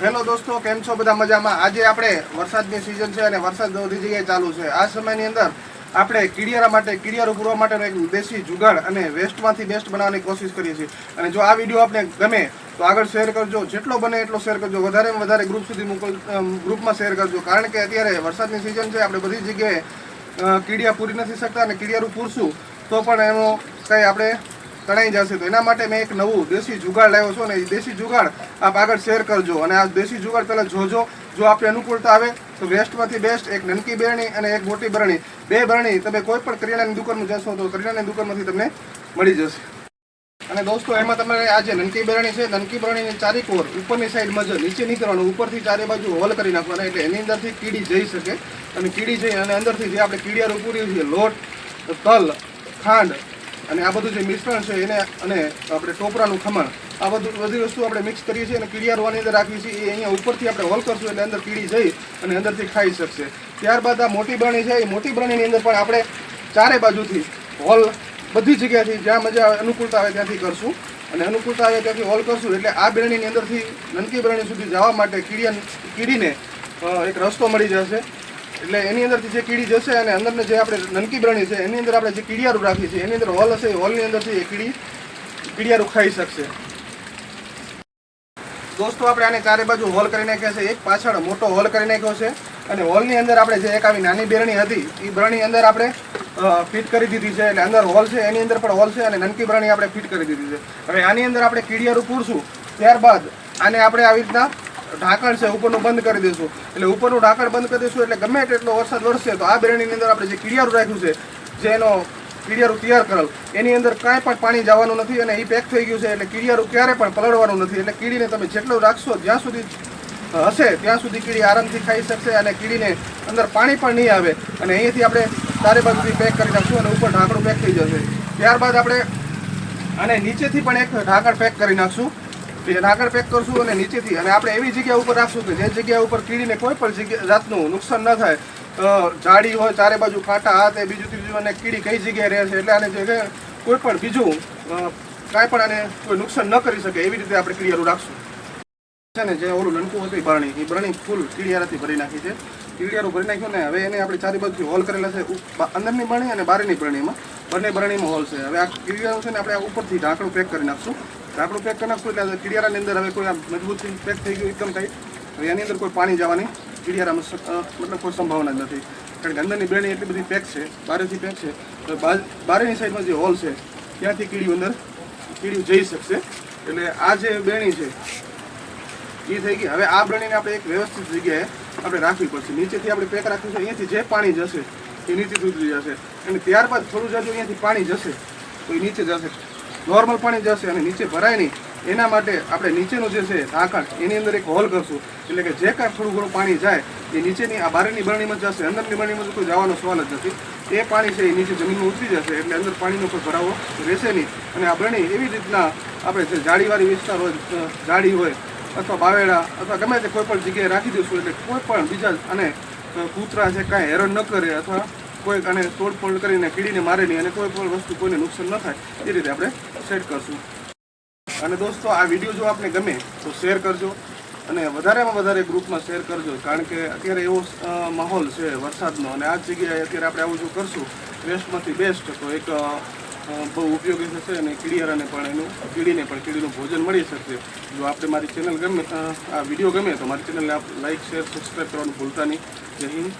Hello દોસ્તો, કેમ છો બધા મજામાં? આજે આપણે વરસાદની સિઝન છે અને વરસાદ બધી જગ્યાએ ચાલુ છે. આ સમયની અંદર આપણે કીડિયારા માટે, કીડિયારો પૂરવા માટેનો એક દેશી જુગાડ અને વેસ્ટમાંથી બેસ્ટ બનાવવાની કોશિશ કરીએ છીએ. અને જો આ વીડિયો આપણે ગમે, તો આગળ શેર કરજો. જેટલો બને એટલો શેર કરજો. વધારેમાં વધારે ગ્રુપ સુધી મોકલ ગ્રુપમાં શેર કરજો. કારણ કે અત્યારે વરસાદની સિઝન છે, આપણે બધી જગ્યાએ કીડિયા પૂરી નથી શકતા અને કીડિયારું પૂરશું, તો પણ એનો કંઈ આપણે તણાઈ જશે. તો એના માટે મેં એક નવું દેશી જુગાડ લાવ્યો છું અને એ દેશી જુગાડ આપ આગળ શેર કરજો. અને આ દેશી જુગાડ પહેલાં જોજો. જો આપને અનુકૂળતા આવે, તો વેસ્ટમાંથી બેસ્ટ એક નનકી બરણી અને એક મોટી બરણી. બે બરણી તમે કોઈ પણ કરિયાણાની દુકાનમાં જશો તો કરિયાણાની દુકાનમાંથી તમને મળી જશે. અને દોસ્તો, એમાં તમારે આ જે નનકી બરણી છે, નનકી બરણીની ચારી કોર ઉપરની સાઈડમાં જો નીચે નહીં કરવાનું ઉપરથી ચારે બાજુ હોલ કરી નાખવાના, એટલે એની અંદરથી કીડી જઈ શકે. અને કીડી જઈ અને અંદરથી જે આપણે કીડિયારું પૂરી છે, લોટ, તલ, ખાંડ અને આ બધું જે મિશ્રણ છે એને અને આપણે ટોપરાનું ખમણ, આ બધું બધી વસ્તુ આપણે મિક્સ કરીએ છીએ અને કીડિયા રોવાની અંદર રાખીએ છીએ. એ અહીંયા ઉપરથી આપણે હોલ કરશું એટલે અંદર કીડી જઈ અને અંદરથી ખાઈ શકશે. ત્યારબાદ આ મોટી બરણી છે, એ મોટી બરણીની અંદર પણ આપણે ચારે બાજુથી હોલ બધી જગ્યાથી જ્યાં મજા આવે, અનુકૂળતા આવે ત્યાંથી કરશું. અને અનુકૂળતા આવે ત્યાંથી હોલ કરશું એટલે આ બરણીની અંદરથી નનકી બરણી સુધી જવા માટે કીડિયા કીડીને એક રસ્તો મળી જશે. એટલે એની અંદરથી જે કીડી જશે અને અંદરને જે આપણે નનકી બરણી છે, એની અંદર આપણે જે કીડિયારું રાખીએ છીએ, એની અંદર હોલ હશે હોલની અંદરથી એ કીડી કીડિયારું ખાઈ શકશે. દોસ્તો, આપણે આને ચારે બાજુ હોલ કરી નાખ્યા છે. એક પાછળ મોટો હોલ કરી નાખ્યો છે અને હોલની અંદર આપણે જે એક આવી નાની બેરણી હતી એ બ્રણી અંદર આપણે ફિટ કરી દીધી છે. એટલે અંદર હોલ છે, એની અંદર પણ હોલ છે અને નનકી બ્રણી આપણે ફિટ કરી દીધી છે. હવે આની અંદર આપણે કીડિયારું પૂરશું, ત્યારબાદ આને આપણે આવી રીતના ઢાંકણ છે, ઉપરનું બંધ કરી દઈશું. એટલે ઉપરનું ઢાંકણ બંધ કરી દઈશું, એટલે ગમે તેટલો વરસાદ વરસે તો આ બેરણીની અંદર આપણે જે કીડિયારું રાખ્યું છે જેનો કિડિયારું તૈયાર કરેલ, એની અંદર કાંઈ પણ પાણી જવાનું નથી અને એ પેક થઈ ગયું છે, એટલે કીડિયારું ક્યારે પણ પલળવાનું નથી. એટલે કીડીને તમે જેટલું રાખશો, જ્યાં સુધી હશે, ત્યાં સુધી કીડી આરામથી ખાઈ શકશે અને કીડીને અંદર પાણી પણ નહીં આવે. અને અહીંયાથી આપણે ચારે બાજુથી પેક કરી નાખશું અને ઉપર ઢાંકણું પેક થઈ જશે. ત્યારબાદ આપણે અને નીચેથી પણ એક ઢાંકણ પેક કરી નાખશું. એ આગળ પેક કરશું અને નીચેથી અને આપણે એવી જગ્યા ઉપર રાખશું કે જે જગ્યા ઉપર કીડીને કોઈ પણ જગ્યા જાતનું નુકસાન ન થાય. જાડી હોય, ચારે બાજુ કાંટા હાથ તે, બીજું ત્રીજું, અને કીડી કઈ જગ્યાએ રહે છે, એટલે આને જે કોઈ પણ બીજું કાંઈ પણ આને કોઈ નુકસાન ન કરી શકે એવી રીતે આપણે ક્લિયરું રાખશું. છે ને, જે ઓલું લંકું હતું બરણી એ બરણી ફૂલ કીડિયારાથી ભરી નાખી છે. કીડિયારું ભરી નાખ્યું ને, હવે એને આપણે ચારે બાજુ હોલ કરેલા છે અંદરની બરણી અને બહારની બરણીમાં બંને બરણીમાં હોલ છે. હવે આ કીડિયારું છે ને, આપણે આ ઉપરથી ઢાંકણું પેક કરી નાખશું. ઢાંકણું પેક કરી નાખશું એટલે કીડિયારાની અંદર હવે કોઈ મજબૂતથી પેક થઈ ગયું, એકદમ ટાઈટ હવે એની અંદર કોઈ પાણી જવાની કીડિયારામાં મતલબ કોઈ સંભાવના જ નથી. કારણ કે અંદરની બરણી એટલી બધી પેક છે બહારેથી પેક છે. તો બારેની સાઈડમાં જે હોલ છે, ત્યાંથી કીડી અંદર કીડી જઈ શકશે. એટલે આ જે બેણી છે એ થઈ ગઈ. હવે આ બ્રણીને આપણે એક વ્યવસ્થિત જગ્યાએ આપણે રાખવી પડશે. નીચેથી આપણે પેક રાખીશું. અહીંયાથી જે પાણી જશે એ નીચે ઉતરી જશે. અને ત્યારબાદ થોડું જજો અહીંયાથી પાણી જશે, તો એ નીચે જશે. નોર્મલ પાણી જશે અને નીચે ભરાય નહીં. એના માટે આપણે નીચેનું જે છે ઢાંકણ, એની અંદર એક હોલ કરશું. એટલે કે જે કાંઈ થોડું ઘણું પાણી જાય, એ નીચેની, આ બારની બરણીમાં જશે, અંદરની બરણીમાં કોઈ જવાનો સવાલ જ નથી. એ પાણી છે એ નીચે જમીનમાં ઉતરી જશે, એટલે અંદર પાણીનો કોઈ ભરાવો રહેશે નહીં. અને આ બરણી એવી રીતના આપણે જે જાળીવાળી વિસ્તાર હોય જાળી હોય અથવા બાવેડા અથવા ગમે તે કોઈ પણ જગ્યાએ રાખી દઈશું એટલે કોઈ પણ બીજા અને કૂતરા છે કાંઈ હેરાન ન કરે અથવા કોઈ અને તોડફોડ કરીને કીડીને મારે નહીં અને કોઈ પણ વસ્તુ કોઈને નુકસાન ન થાય, એ રીતે આપણે સેટ કરશું. અને દોસ્તો, આ વીડિયો જો આપને ગમે તો શેર કરજો અને વધારેમાં વધારે ગ્રુપમાં શેર કરજો, કારણ કે અત્યારે એવો માહોલ છે વરસાદનો અને આ જગ્યાએ અત્યારે આપણે આવું જો કરશું વેસ્ટમાંથી બેસ્ટ તો એક બહુ ઉપયોગી થશે અને કીડિયારાને પણ એનું કીડીને પણ કીડીનું ભોજન મળી શકશે. જો આપણે મારી ચેનલ ગમે આ વીડિયો ગમે તો મારી ચેનલને આપ લાઈક શેર સબસ્ક્રાઈબ કરવાનું ભૂલતા નહીં. જય હિન્દ.